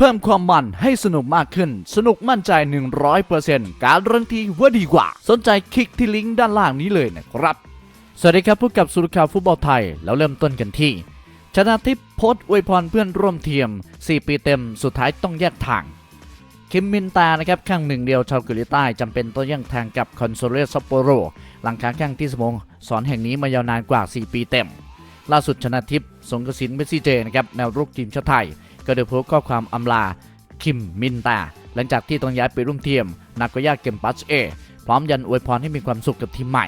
เพิ่มความมันให้สนุกมากขึ้น สนุกมั่นใจ 100%การันตีว่าดีกว่า สนใจคลิกที่ลิงก์ด้านล่างนี้เลยนะครับ สวัสดีครับพบกับสุรข่าวฟุตบอลไทย แล้วเริ่มต้นกันที่ ชนะทิพย์โพสต์อวยพรเพื่อนร่วมทีม 4 ปีเต็มสุดท้ายต้องแยกทาง คิมมินตานะครับข้างหนึ่งเดียวชาวเกาหลีใต้จำเป็นต้องแย่งทางกับคอนโซเลสซัปโปโร หลังค้าแข้งที่สโมสรแห่งนี้มายาวนานกว่า 4 ปีเต็ม ล่าสุดชนะทิพย์สงกระสินเมสซี่เจนะครับแนวรุกทีมชาติไทย ก็ได้โพสต์ข้อความอำลาคิมมินตา หลังจากที่ต้องย้ายไปร่วมทีมนาโกยาเกมปัสเอพร้อมยันอวยพรให้มีความสุขกับทีมใหม่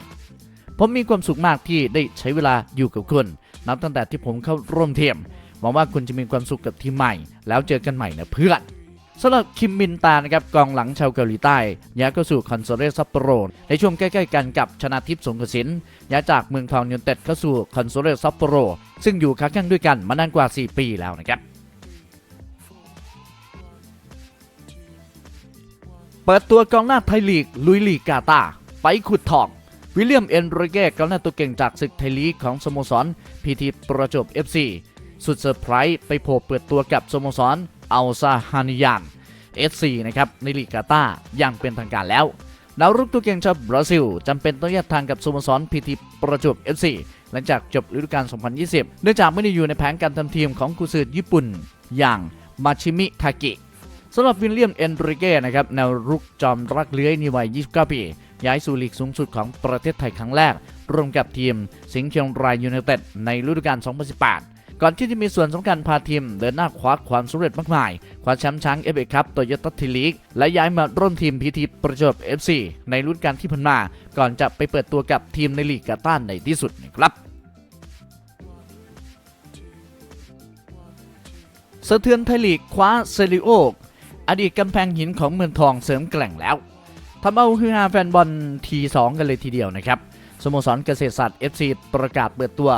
ผมมีความสุขมากที่ได้ใช้เวลาอยู่กับคุณ นับตั้งแต่ที่ผมเข้าร่วมทีมหวังว่าคุณจะมีความสุขกับทีมใหม่ แล้วเจอกันใหม่นะเพื่อนสำหรับคิมมินตานะครับกองหลังชาวเกาหลีใต้ย้ายเข้าสู่คอนโซเลซัปโปโรในช่วงใกล้ๆกันกับชนะทิพย์สงกสินย้ายจากเมืองทองยูไนเต็ดเข้าสู่คอนโซเลซัปโปโรซึ่งอยู่ค้าแข่งด้วยกันมานานกว่า 4 ปีแล้วนะครับ เปิดตัวกองหน้าไทยลีก ลุยลีกาตา ไปขุดทอง วิลเลียมเอนโรเก้กองหน้าตัวเก่งจากศึกไทยลีกของสโมสรพีทีประจวบ FC สุดเซอร์ไพรส์ไปโผล่เปิดตัวกับสโมสรอัลซาฮานิยาน FC นะครับในลีกาตาอย่างเป็นทางการแล้วดาวรุ่งตัวเก่งชาวบราซิลจำเป็นต้องแยกทางกับสโมสรพีทีประจวบ FC หลังจากจบฤดูกาล 2020 เนื่องจากไม่ได้อยู่ในแผนการทำทีมของกุซือญี่ปุ่น อย่างมาชิมิทากิ สำหรับวิลเลียมเอนริเก้นะครับแนวรุกจอมรักเลื้อยในวัย 29 ปี ย้ายสู่ลีกสูงสุดของประเทศไทยครั้งแรก ร่วมกับทีมสิงห์เชียงรายยูไนเต็ดในฤดูกาล 2018 ก่อนที่จะมีส่วนสำคัญพาทีม เดินหน้าคว้าความสำเร็จมากมายคว้าแชมป์ช้างเอฟเอคัพโตโยต้าทีลีกและย้ายมาร่วมทีมพีทีประจวบ FC ในฤดูกาลที่ผ่านมา ก่อนจะไปเปิดตัวกับทีมในลีกกาตาร์ในที่สุดนะครับสะเทือนไทยลีกคว้าเซริโอ อดีตกำแพงหินของเมืองทองเสริมแกร่งแล้วทำเอาฮือฮาแฟนบอลทีสองกันเลยทีเดียวนะครับ สโมสรเกษตรศาสตร์ FC ประกาศเปิดตัว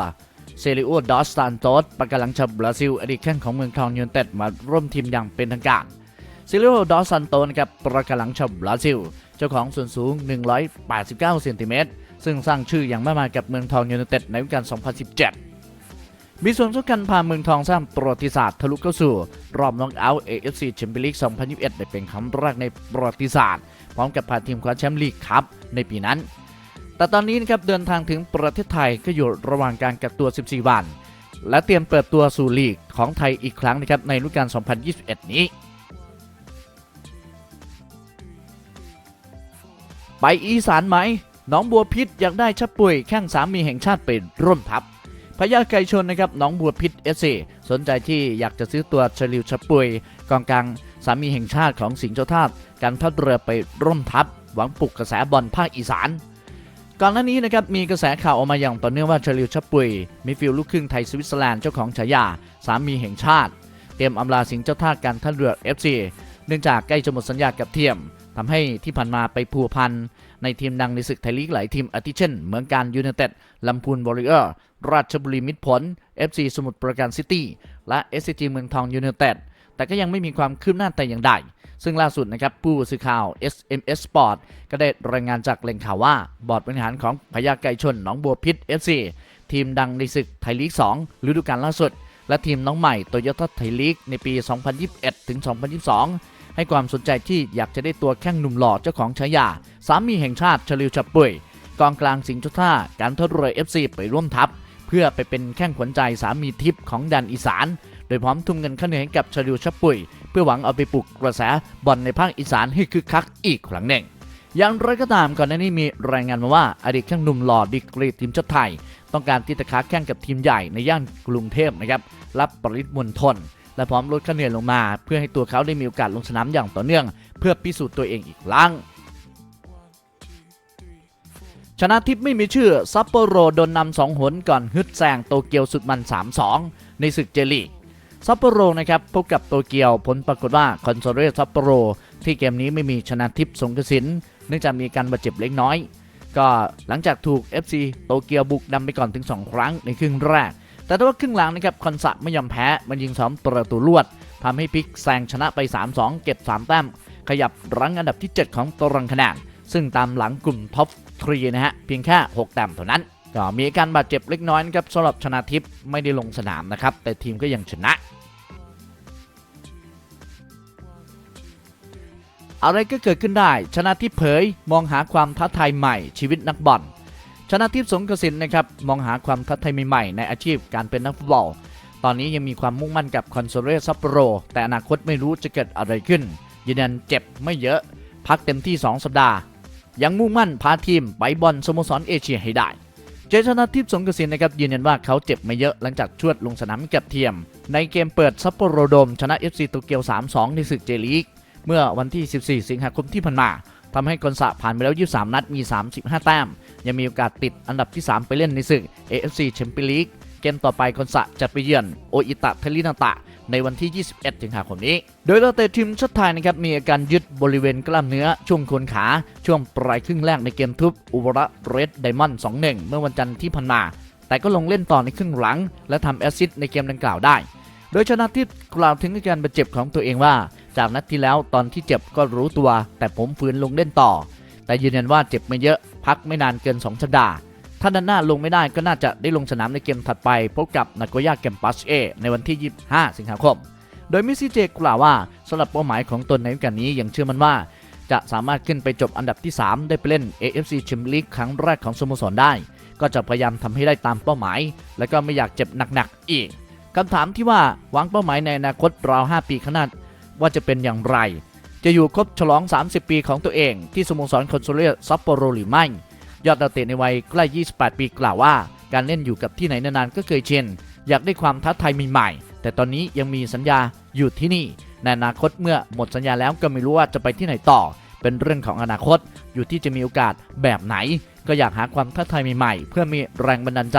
เซริโอดอสซานโตสประกาศหลังชาวบราซิล อดีตแข้งของเมืองทองยูนเต็ดมาร่วมทีมอย่างเป็นทางการเซริโอดอสซานโตสครับประกาศหลังชาวบราซิล เจ้าของส่วนสูง 189 เซนติเมตรซึ่งสร้างชื่ออย่างมากมายกับเมืองทองยูนเต็ดในฤดูกาล2017 มีส่วนสำคัญพาเมืองทองสร้างประวัติศาสตร์ทะลุเข้าสู่ รอบน็อกเอาท์ AFC แชมเปี้ยนลีก 2021 ได้เป็นครั้งแรกในประวัติศาสตร์ พร้อมกับพาทีมคว้าแชมป์ลีกครับในปีนั้น แต่ตอนนี้นะครับเดินทางถึงประเทศไทยก็อยู่ระหว่างการกักตัว 14 วัน และเตรียมเปิดตัวสู่ลีกของไทยอีกครั้งนะครับในฤดูกาล 2021 นี้ไปอีสานไหม น้องบัวพิษอยากได้ชับป่วยแข้งสามีแห่งชาติไปร่วมทัพ พญาไก่ชนนะครับน้องบัวพิษเอสสนใจที่อยากจะซื้อตัวเฉลิวชปุยกองกลางสามีแห่งชาติของสิงห์เจ้าท่าการทัพเรือไปร่วมทัพ หวังปลุกกระแสบอลภาคอีสานก่อนหน้านี้นะครับมีกระแสข่าวออกมาอย่างต่อเนื่องว่าเฉลิวชปุยมีฟิลลูกครึ่งไทยสวิตเซอร์แลนด์เจ้าของฉายาสามีแห่งชาติ เตรียมอำลาสิงห์เจ้าท่าการท่าเรือ FC เนื่องจากใกล้จะหมดสัญญากับเทียม ทำให้ที่ผ่านมาไปพัวพันในทีมดังในศึกไทยลีกหลายทีมอาทิเช่น เมืองการยูไนเต็ดลำพูนบริเออร์ราชบุรีมิตรผล FC สมุทรปราการซิตี้และ SCG เมืองทองยูไนเต็ดแต่ก็ยังไม่มีความคืบหน้าแต่อย่างใดซึ่งล่าสุดนะครับผู้สื่อข่าว SMS Sport ก็ได้รายงานจากแหล่งข่าวว่า บอร์ดบริหารของพญาไก่ชนหนองบัวพิษ FC ทีมดังในศึกไทยลีก 2 ฤดูกาลล่าสุด และทีมน้องใหม่โตโยต้าไทยลีกในปี 2021 ถึง 2022 ให้ความสนใจที่อยากจะได้ตัวแข้งหนุ่มหล่อเจ้าของฉายา สามีแห่งชาติชลิวชับปุยกองกลางสิงห์จุท่าการทดเรือ FC ไปร่วมทัพ เพื่อไปเป็นแข้งขวัญใจสามีทิพย์ของแดันอีสาน โดยพร้อมทุ่มเงินค่าเหนื่อยให้กับชลิวชับปุยเพื่อหวังเอาไปปลุกกระแสบอลในภาคอีสานให้คึกคักอีกครั้งหนึ่งอย่างไรก็ตามก่อนหน้านี้มีรายงานมาว่าอดีตแข้งหนุ่มหล่อดีกรีทีมชาติไทย ต้องการที่จะค้าแข่งกับทีมใหญ่ในย่านกรุงเทพนะครับรับปริมณฑล และพร้อมลดค่าเหนื่อยลงมา เพื่อให้ตัวเขาได้มีโอกาสลงสนามอย่างต่อเนื่อง เพื่อพิสูจน์ตัวเองอีกครั้งชนะทิพย์ไม่มีชื่อซัปโปโรโดนนำสองหนก่อนฮึดแซงโตเกียวสุดมัน 3-2 ในศึกเจลีกซัปโปโรนะครับพบกับโตเกียวผลปรากฏว่าคอนโซเรซัปโปโรที่เกมนี้ไม่มีชนะทิพย์สงกสินเนื่องจากมีการบาดเจ็บเล็กน้อย ก็หลังจากถูก FC โตเกียวบุกนำไปก่อนถึง 2 ครั้งในครึ่งแรก แต่ว่าครึ่งหลังนะครับคอนสะไม่ยอมแพ้มันยิงสองประตูรวดทำให้พิกแซงชนะไป 3-2 เก็บ 3 แต้ม ขยับรั้งอันดับที่ 7 ของตารางคะแนนซึ่งตามหลังกลุ่มท็อปทรีนะฮะ เพียงแค่ 6 แต้มเท่านั้น ก็มีอาการบาดเจ็บเล็กน้อยนะครับสำหรับชนะทิพย์ไม่ได้ลงสนามนะครับ แต่ทีมก็ยังชนะ อะไรก็เกิดขึ้นได้ ชนะทิพย์เผย มองหาความท้าทายใหม่ชีวิตนักบอล ชนะทิพย์สงกระสินนะครับมองหาความท้าทายใหม่ๆ ในอาชีพการเป็นนักฟุตบอล ตอนนี้ยังมีความมุ่งมั่นกับคอนโซเรซัปโปโร แต่อนาคตไม่รู้จะเกิดอะไรขึ้น ยืนยันเจ็บไม่เยอะ พักเต็มที่ 2 สัปดาห์ ยังมุ่งมั่นพาทีมไปบอลสโมสรเอเชียให้ได้ เจชนะทิพย์สงกระสินนะครับยืนยันว่าเขาเจ็บไม่เยอะหลังจากชวดลงสนามกับเทียม ในเกมเปิดซัปโปโรโดมชนะ FC โตเกียว 3-2 ในศึกเจลีกเมื่อวันที่ 14 สิงหาคมที่ผ่านมาทำให้กอนสะผ่านไปแล้ว 23 นัดมี 35 แต้ม ยังมีโอกาสติดอันดับที่ 3 ไปเล่นในศึก AFC แชมเปี้ยนลีกเกมต่อไปกอนสะจะไปเยือนโออิตะเทลินาตะในวันที่ 21 สิงหาคมนี้ โดยเราเตะทีมชาติไทยนะครับมีอาการยึดบริเวณกล้ามเนื้อช่วงโคนขา ช่วงปลายครึ่งแรกในเกมทุบอุบระเรดไดมอนด์2-1 เมื่อวันจันทร์ที่ผ่านมา แต่ก็ลงเล่นต่อในครึ่งหลัง และทำแอสซิสต์ในเกมดังกล่าวได้ โดยชนะทิพย์กล่าวถึงอาการบาดเจ็บของตัวเองว่า จากนัดที่แล้วตอนที่เจ็บก็รู้ตัว แต่ผมฝืนลงเล่นต่อ แต่ยืนยันว่าเจ็บไม่เยอะพักไม่นานเกิน 2 สัปดาห์ ถ้าด้านหน้าลงไม่ได้ก็น่าจะได้ลงสนามในเกมถัดไปพบกับนาโกย่าเกมปัสเอในวันที่ 25 สิงหาคม โดยมิซิเจกล่าวว่าสำหรับเป้าหมายของตนในการนี้ยังเชื่อมันว่า จะสามารถขึ้นไปจบอันดับที่ 3 ได้ไปเล่น AFC Champions ครั้งแรกของสโมสรได้ ก็จะพยายามทำให้ได้ตามเป้าหมาย และก็ไม่อยากเจ็บหนักๆอีกคำถามที่ว่าวางเป้าหมายในอนาคตราว 5 ปีข้างหน้าว่าจะเป็นอย่างไร จะอยู่ครบฉลอง 30 ปีของตัวเอง ที่สโมสรคอนโซเลียซัปโปโรหรือไม่ ยอดดาวเตะในวัยใกล้ 28 ปีกล่าวว่า การเล่นอยู่กับที่ไหนนานๆก็เคยเชินอยากได้ความท้าทายใหม่ๆ แต่ตอนนี้ยังมีสัญญาอยู่ที่นี่ ในอนาคตเมื่อหมดสัญญาแล้วก็ไม่รู้ว่าจะไปที่ไหนต่อ เป็นเรื่องของอนาคต อยู่ที่จะมีโอกาสแบบไหน ก็อยากหาความท้าทายใหม่ๆ เพื่อมีแรงบันดาลใจ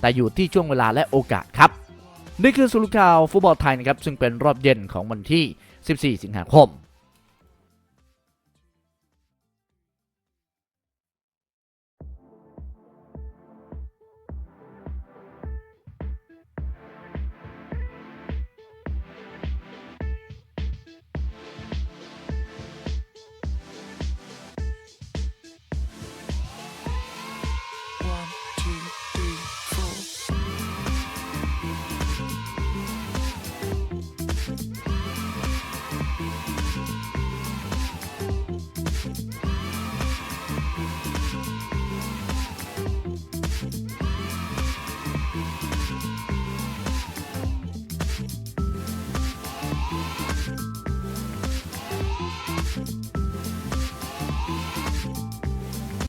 แต่อยู่ที่ช่วงเวลาและโอกาสครับ นี่คือสุรุข่าวฟุตบอลไทยนะครับซึ่งเป็นรอบเย็นของวันที่ 14 สิงหาคม